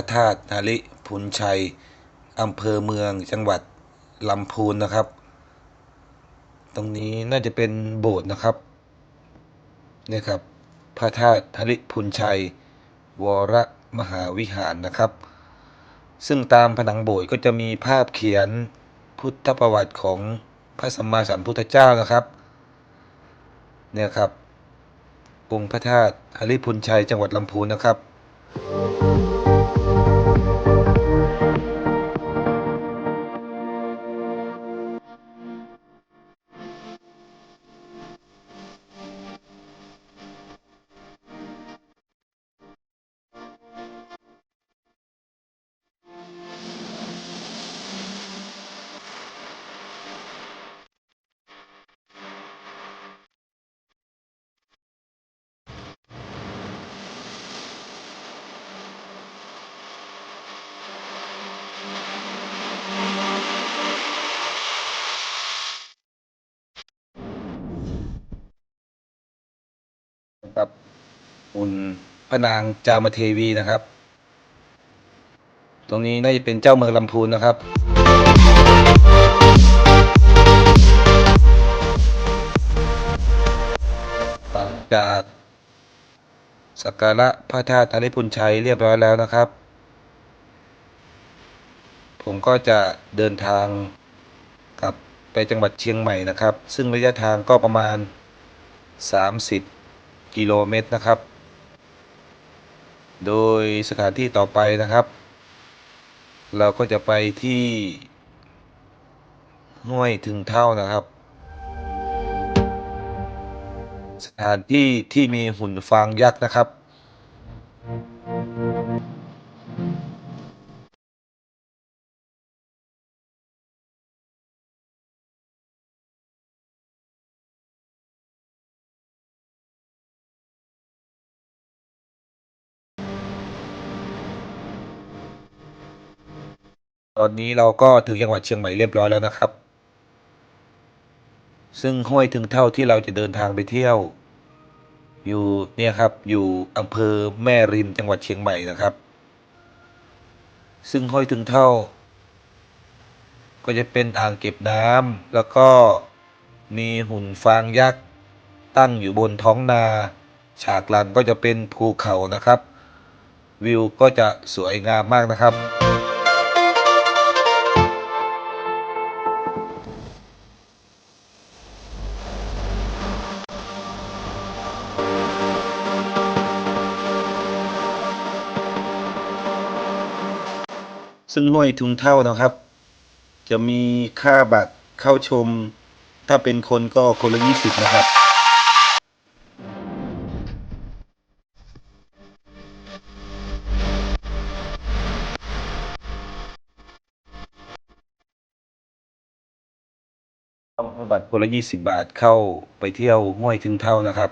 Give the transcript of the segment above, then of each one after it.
ระธาตุนาริพุนชัยอำเภอเมืองจังหวัดลำพูนนะครับ ตรงนี้น่าจะเป็นโบสถ์นะครับเนี่ยครับ พระธาตุนาริพุนชัย วรมหาวิหารนะครับ ซึ่งตามผนังโบสถ์ก็จะมีภาพเขียนพุทธประวัติของพระสัมมาสัมพุทธเจ้านะครับเนี่ยครับองค์พระธาตุหริพุนชัยจังหวัดลำพูนนะครับ ครั พระนางจามเทวีนะครับ ตรงนี้น่าจะเป็นเจ้าเมืองลำพูนนะครับต่างจากสักการะพระธาตุนริพุนชัยเรียบร้อยแล้วนะครับ ผมก็จะเดินทางกลับไปจังหวัดเชียงใหม่นะครับ ซึ่งระยะทางก็ประมาณ 30 กิโลเมตรนะครับ โดยสถานที่ต่อไปนะครับ เราก็จะไปที่ห้วยถึงเท่านะครับ สถานที่ที่มีหุ่นฟางยักษ์นะครับ ตอนนี้เราก็ถึงจังหวัดเชียงใหม่เรียบร้อยแล้วนะครับ ซึ่งห้วยถึงเท่าที่เราจะเดินทางไปเที่ยว อยู่เนี่ยครับอยู่อำเภอแม่ริมจังหวัดเชียงใหม่นะครับ ซึ่งห้วยถึงเท่า ก็จะเป็นอ่างเก็บน้ำแล้วก็มีหุ่นฟางยักษ์ตั้งอยู่บนท้องนา ฉากหลังก็จะเป็นภูเขานะครับ วิวก็จะสวยงามมากนะครับ ซึ่งห้วยทุงเท่านะครับ จะมีค่าบัตรเข้าชม ถ้าเป็นคนก็คนละยี่สิบนะครับบัตรคนละยี่สิบบาทเข้าไปเที่ยวห้วยถึงเท่านะครับ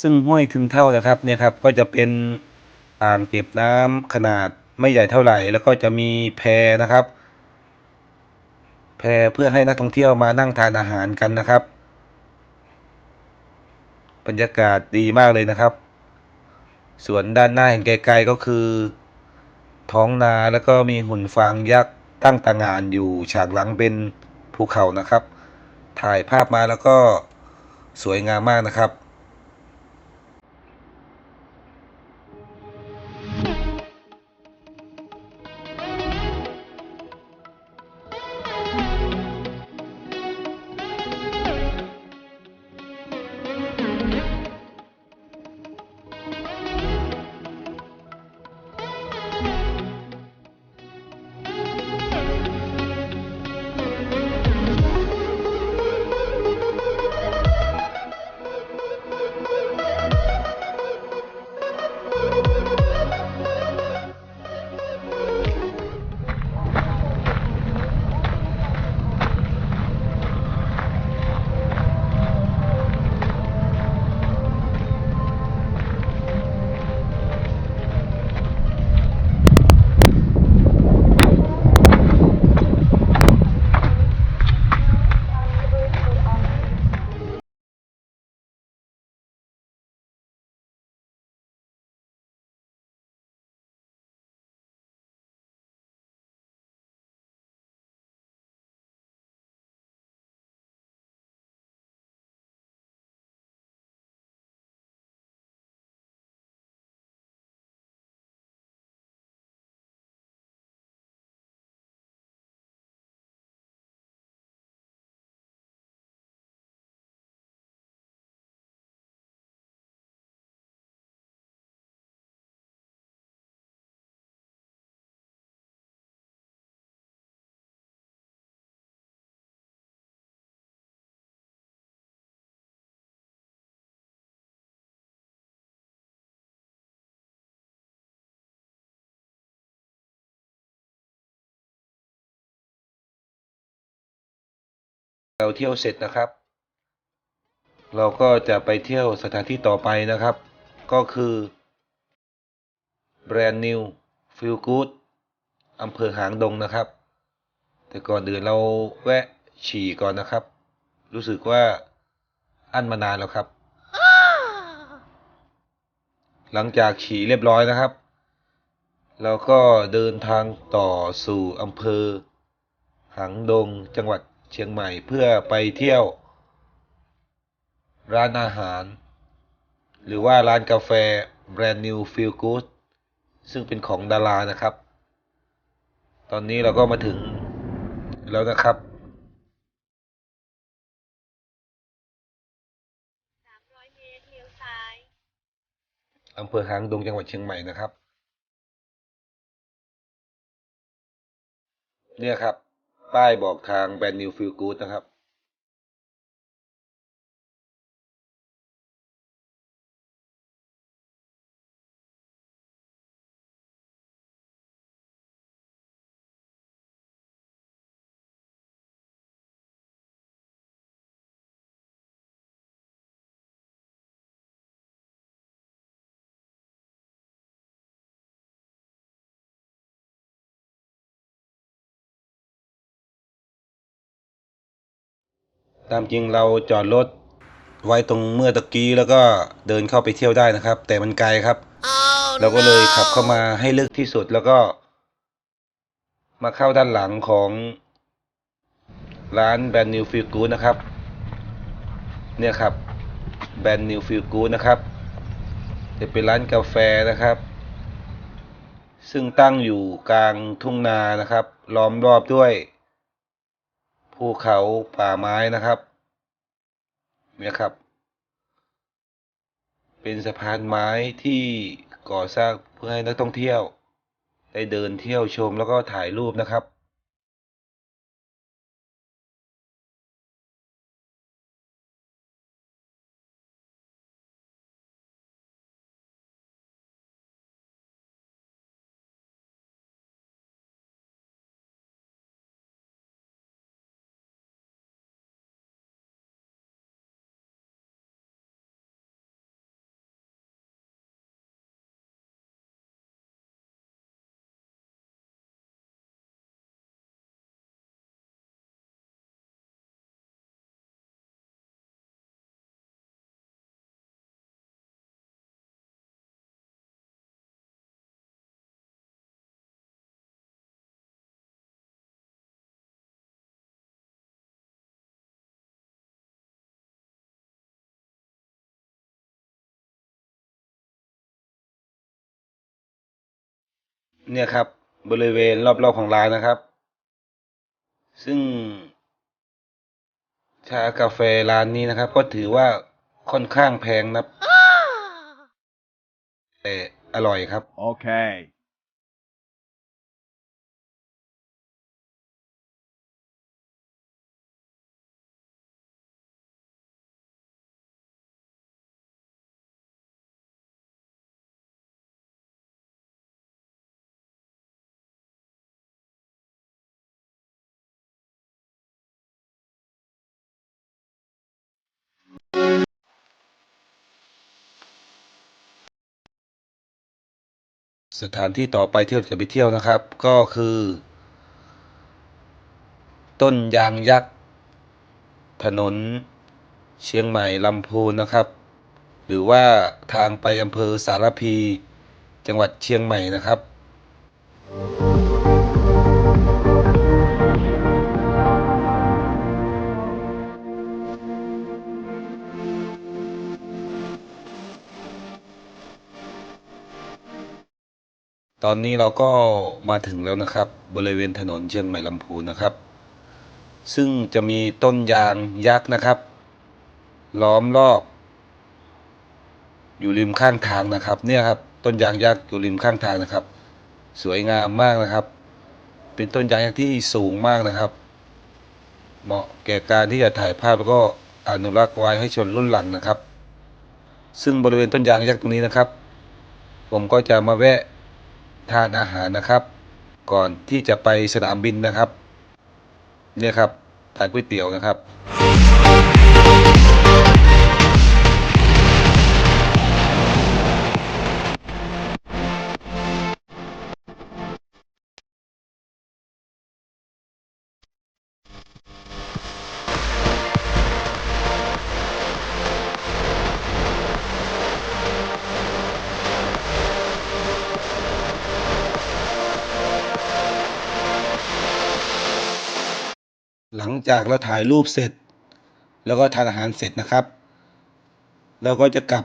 ซึ่งห้วยถึงเท่านะครับเนี่ยครับก็จะเป็นอ่างเก็บน้ำขนาดไม่ใหญ่เท่าไหร่ แล้วก็จะมีแพนะครับ แพเพื่อให้นักท่องเที่ยวมานั่งทานอาหารกันนะครับ บรรยากาศดีมากเลยนะครับ ส่วนด้านหน้าเห็นไกลๆก็คือ ท้องนาแล้วก็มีหุ่นฟางยักษ์ตั้งตางานอยู่ฉากหลังเป็นภูเขานะครับ ถ่ายภาพมาแล้วก็สวยงามมากนะครับ เราเที่ยวเสร็จนะครับ เราก็จะไปเที่ยวสถานที่ต่อไปนะครับ ก็คือแบรนด์นิวฟิลกูดอำเภอหางดงนะครับ แต่ก่อนอื่นเราแวะฉี่ก่อนนะครับ รู้สึกว่าอั้นมานานแล้วครับ หลังจากฉี่เรียบร้อยนะครับ เราก็เดินทางต่อสู่อำเภอหางดงจังหวัด เชียงใหม่เพื่อไปเที่ยว ร้านอาหาร หรือว่าร้านกาแฟแบรนด์ New Feel Good ซึ่งเป็นของดารานะครับ ตอนนี้เราก็มาถึงแล้วนะครับ300เมตรเลี้ยวซ้ายอำเภอหางดงจังหวัดเชียงใหม่นะครับ เนี่ยครับ ป้ายบอกทางแบรนด์ New Feel Good นะครับ ตามจริงเราจอดรถไว้ตรงเมื่อตะกี้แล้วก็เดินเข้าไปเที่ยวได้นะครับ แต่มันไกลครับเราก็เลยขับเข้ามาให้ลึกที่สุดแล้วก็ มาเข้าด้านหลังของร้านแบรนด์นิวฟิลกูนะครับ เนี่ยครับแบรนด์นิวฟิลกูนะครับจะเป็นร้านกาแฟนะครับ ซึ่งตั้งอยู่กลางทุ่งนานะครับ ล้อมรอบด้วย ภูเขาป่าไม้นะครับ เนี่ยครับ เป็นสะพานไม้ที่ก่อสร้างเพื่อให้นักท่องเที่ยว ได้เดินเที่ยวชมแล้วก็ถ่ายรูปนะครับ เนี่ยครับบริเวณรอบๆของร้านนะครับ ซึ่ง ชากาแฟร้านนี้นะครับ ก็ถือว่าค่อนข้างแพงนะครับแต่อร่อยครับ Okay. สถานที่ต่อไปที่เราจะไปเที่ยวนะครับ ก็คือ ต้นยางยักษ์ ถนนเชียงใหม่ลำพูนนะครับ หรือว่าทางไปอำเภอสารพี จังหวัดเชียงใหม่นะครับ ตอนนี้เราก็มาถึงแล้วนะครับ บริเวณถนนเชียงใหม่ลำพูนนะครับ ซึ่งจะมีต้นยางยักษ์นะครับ ล้อมรอบ อยู่ริมข้างทางนะครับ เนี่ยครับต้นยางยักษ์อยู่ริมข้างทางนะครับ สวยงามมากนะครับ เป็นต้นยางยักษ์ที่สูงมากนะครับ เหมาะแก่การที่จะถ่ายภาพแล้วก็อนุรักษ์ไว้ให้ชนรุ่นหลังนะครับ ซึ่งบริเวณต้นยางยักษ์ตรงนี้นะครับ ผมก็จะมาแวะ ทานอาหารนะครับ ก่อนที่จะไปสนามบินนะครับ เนี่ยครับทานก๋วยเตี๋ยวนะครับ หลังจากเราถ่ายรูปเสร็จ แล้วก็ทานอาหารเสร็จนะครับ เราก็จะกลับ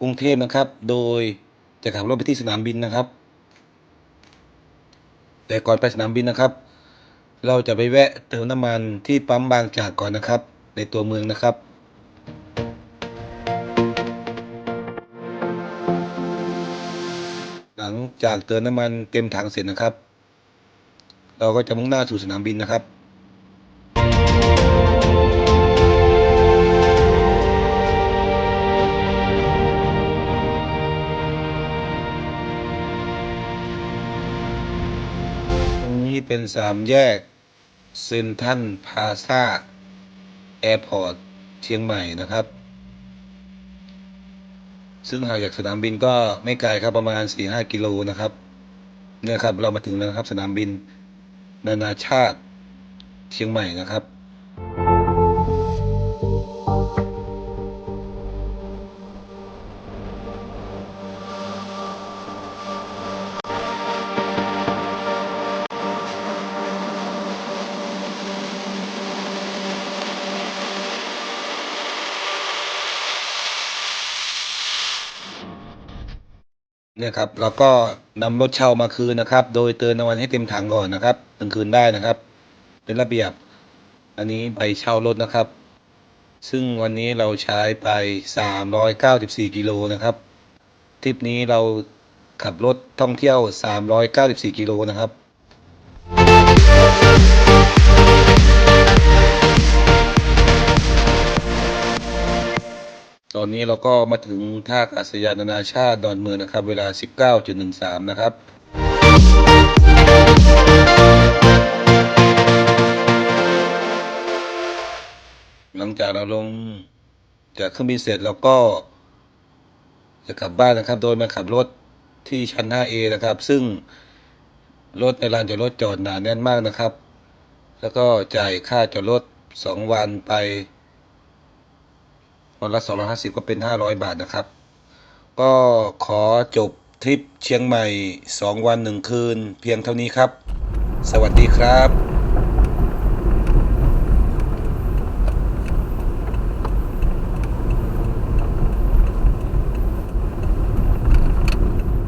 กรุงเทพนะครับ โดยจะขับรถไปที่สนามบินนะครับ แต่ก่อนไปสนามบินนะครับ เราจะไปแวะเติมน้ำมันที่ปั๊มบางจากก่อนนะครับ ในตัวเมืองนะครับหลังจากเติมน้ำมันเต็มถังเสร็จนะครับ เราก็จะมุ่งหน้าสู่สนามบินนะครับ เป็นสามแยกเซนทันพาซาแอร์พอร์ตเชียงใหม่นะครับ ซึ่งห่างจากสนามบินก็ไม่ไกลครับประมาณ 4-5 กิโลนะครับเนี่ยครับเรามาถึงแล้วนะครับสนามบินนานาชาติเชียงใหม่นะครับ เนี่ยครับเราก็นำรถเช่ามาคืนนะครับ โดยเตือน้ำมันให้เต็มถังก่อนนะครับถึงคืนได้นะครับ เป็นระเบียบ อันนี้ใบเช่ารถนะครับ ซึ่งวันนี้เราใช้ไป 394 กิโลนะครับทริปนี้เราขับรถท่องเที่ยว 394 กิโลนะครับ ตอนนี้เราก็มาถึงท่าอากาศยานนานาชาติดอนเมืองนะครับ เวลา 19.13 นะครับหลังจากเราลงจากเครื่องบินเสร็จเราก็จะกลับบ้านนะครับ โดยมาขับรถที่ชั้น 5A นะครับ ซึ่งรถในลานจอดรถจอดหนาแน่นมากนะครับ แล้วก็จ่ายค่าจอดรถ 2 วันไป วันละ 250 ก็เป็น 500 บาทนะครับ ก็ขอจบทริปเชียงใหม่ 2 วัน 1 คืน เพียงเท่านี้ครับ สวัสดีครับ